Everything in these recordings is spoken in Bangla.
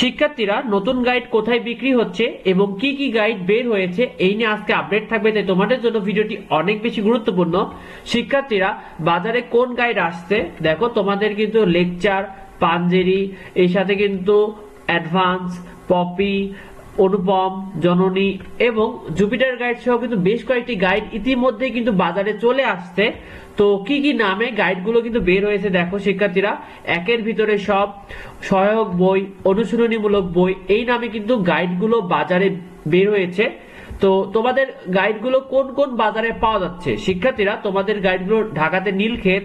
শিক্ষার্থীরা নতুন গাইড কোথায় বিক্রি হচ্ছে এবং কি কি গাইড বের হয়েছে, এই নিয়ে আজকে আপডেট থাকবে। তাই তোমাদের জন্য ভিডিওটি অনেক বেশি গুরুত্বপূর্ণ। শিক্ষার্থীরা বাজারে কোন গাইড আসছে? দেখো, তোমাদের কিন্তু লেকচার পাঞ্জেরি, এর সাথে কিন্তু অ্যাডভান্স পপি অনুপম, জননী এবং জুপিটার গাইড সহ কিন্তু বেশ কয়েকটি গাইড ইতিমধ্যে কিন্তু বাজারে চলে আসছে। তো কি কি নামে গাইডগুলো কিন্তু বের হয়েছে দেখো শিক্ষার্থীরা। একের ভিতরে সব, সহায়ক বই, অনুশীলনীমূলক বই, এই নামে কিন্তু গাইডগুলো বাজারে বের হয়েছে। তো তোমাদের গাইডগুলো কোন কোন বাজারে পাওয়া যাচ্ছে? শিক্ষার্থীরা, তোমাদের গাইডগুলো ঢাকাতে নীলক্ষেত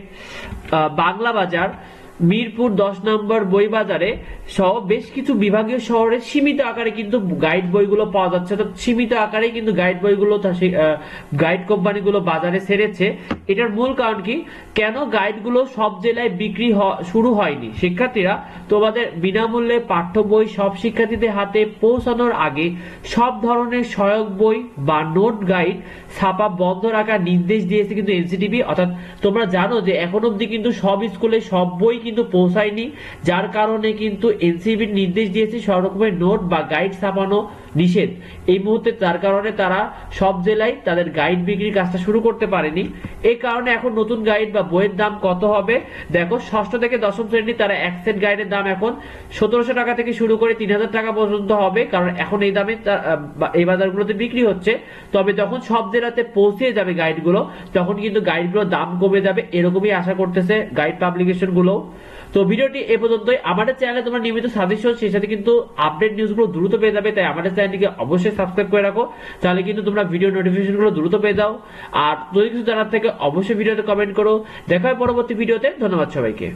বাংলা বাজার মিরপুর দশ নম্বর বই বাজারে সহ বেশ কিছু বিভাগীয় শহরে সীমিত আকারে কিন্তু গাইড বইগুলো পাওয়া যাচ্ছে। তো সীমিত আকারে কিন্তু গাইড বইগুলো গাইড কোম্পানিগুলো বাজারে ছেড়েছে এটার মূল কারণ কি? কেন গাইডগুলো সব জেলায় বিক্রি শুরু হয়নি? শিক্ষার্থীরা তোমাদের বিনামূল্যে পাঠ্য বই সব শিক্ষার্থীদের হাতে পৌঁছানোর আগে সব ধরনের সহায়ক বই বা নোট গাইড ছাপা বন্ধ রাখার নির্দেশ দিয়েছে কিন্তু এনসিটিভি। অর্থাৎ তোমরা জানো যে এখন অব্দি কিন্তু সব স্কুলে সব বই কিন্তু পৌঁছায়নি, যার কারণে কিন্তু এনসিবি নির্দেশ দিয়েছে সব রকমের নোট বা গাইড ছাপানো নিষেধ। এই মুহূর্তে তার কারণে তারা সব জেলায় তাদের গাইড বিক্রির কাজটা শুরু করতে পারেনি। এই কারণে এখন নতুন গাইড বা বইয়ের দাম কত হবে? দেখো, ষষ্ঠ থেকে দশম শ্রেণি তারা এক সেট গাইডের দাম এখন সতেরোশো টাকা থেকে শুরু করে তিন হাজার টাকা পর্যন্ত হবে, কারণ এখন এই দামে এই বাজারগুলোতে বিক্রি হচ্ছে। তবে যখন সব জেলাতে পৌঁছে যাবে গাইডগুলো, তখন কিন্তু গাইডগুলোর দাম কমে যাবে, এরকমই আশা করতেছে গাইড পাবলিকেশনগুলো তো ভিডিওটি এ পর্যন্তই। আমাদের চ্যানেলে তোমার নিয়মিত সাজেশন, সেই সাথে কিন্তু আপডেট নিউজগুলো দ্রুত পেয়ে যাবে, তাই আমাদের চ্যানেলটিকে অবশ্যই সাবস্ক্রাইব করে রাখো। তাহলে কিন্তু তোমরা ভিডিও নোটিফিকেশনগুলো দ্রুত পেয়ে যাও। আর যদি কিছু জানার থেকে, অবশ্যই ভিডিওতে কমেন্ট করো। দেখা হয় পরবর্তী ভিডিওতে ধন্যবাদ সবাইকে।